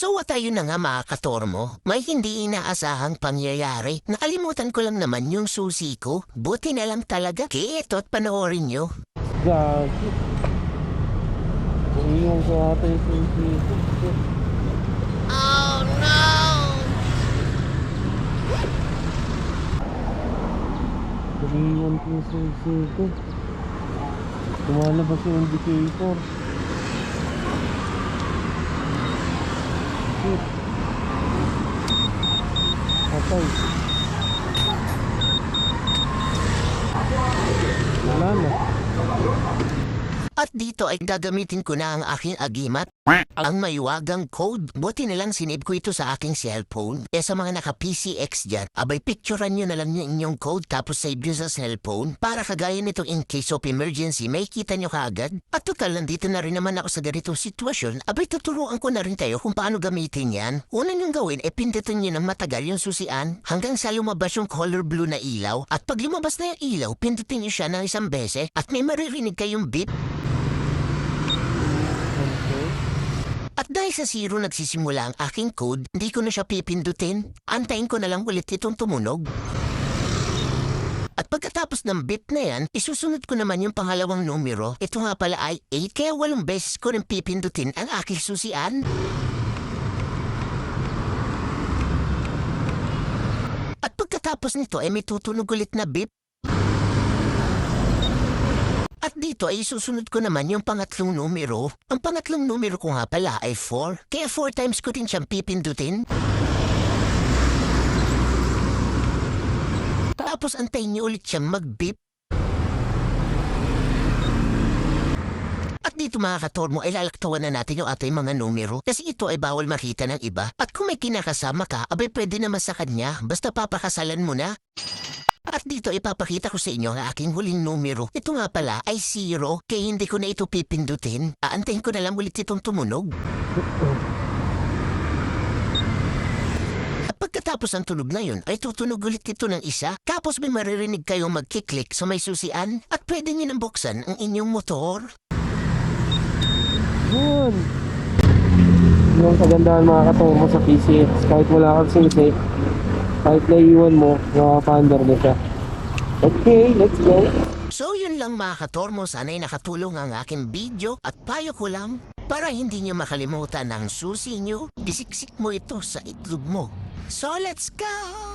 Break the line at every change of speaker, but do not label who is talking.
So what ayun na nga mga katormo, may hindi inaasahang pangyayari. Nakalimutan ko lang naman yung susi ko. Buti na lang talaga. Kaya ito't panoorin nyo.
Gagi. Iyon ko ata yung susi ko.
Oh no!
Iyon ko yung susi ko. Tumalabas yung indicator. Shit. Patay. Wala na.
At dito ay gagamitin ko na ang aking agimat, ang maywagang code. Buti na lang sinave ko ito sa aking cellphone. E sa mga naka-PCX dyan, abay picturean nyo na lang yung inyong code tapos save nyo sa cellphone para kagaya nito in case of emergency, may kita nyo kaagad. At total, nandito na rin naman ako sa ganitong sitwasyon, abay tuturuan ko na rin kayo kung paano gamitin yan. Una nyong gawin, e pindutin nyo ng matagal yung susian hanggang sa lumabas yung color blue na ilaw. At pag lumabas na yung ilaw, pindutin nyo siya ng isang bese at may maririnig kayong beep
Okay.
At dahil sa zero nagsisimula ang aking code, hindi ko na siya pipindutin. Antayin ko na lang ulit itong tumunog. At pagkatapos ng beep na yan, isusunod ko naman yung pangalawang numero. Ito nga pala ay 8, kaya walong beses ko rin pipindutin ang aking susian. At pagkatapos nito ay may tutunog ulit na beep. At dito ay susunod ko naman yung pangatlong numero. Ang pangatlong numero ko nga pala ay 4. Kaya 4 times ko rin siyang pipindutin. Tapos antayin niyo ulit siyang mag-beep. At dito mga katormo ay lalaktawan na natin yung ating mga numero kasi ito ay bawal makita ng iba. At kung may kinakasama ka, abay pwede naman sa kanya basta papakasalan mo na. At dito ipapakita ko sa inyo ang aking huling numero. Ito nga pala ay zero, kaya hindi ko na ito pipindutin. Aantayin ko na lang ulit itong tumunog. At pagkatapos ng tunog na yun, ay tutunog ulit ito ng isa. Tapos may maririnig kayong magkiklik sa may susian at pwede nyo nang buksan ang inyong motor.
Yun. Yung kagandahan mga katungo sa PCX. Kahit wala kang sisi, kahit naiiwan mo, nakapandar na siya. Okay, let's go.
So yun lang mga katormo, sana'y nakatulong ang aking video at payo ko lang para hindi nyo makalimutan ang susi nyo, isiksik mo ito sa itlog mo. So let's go!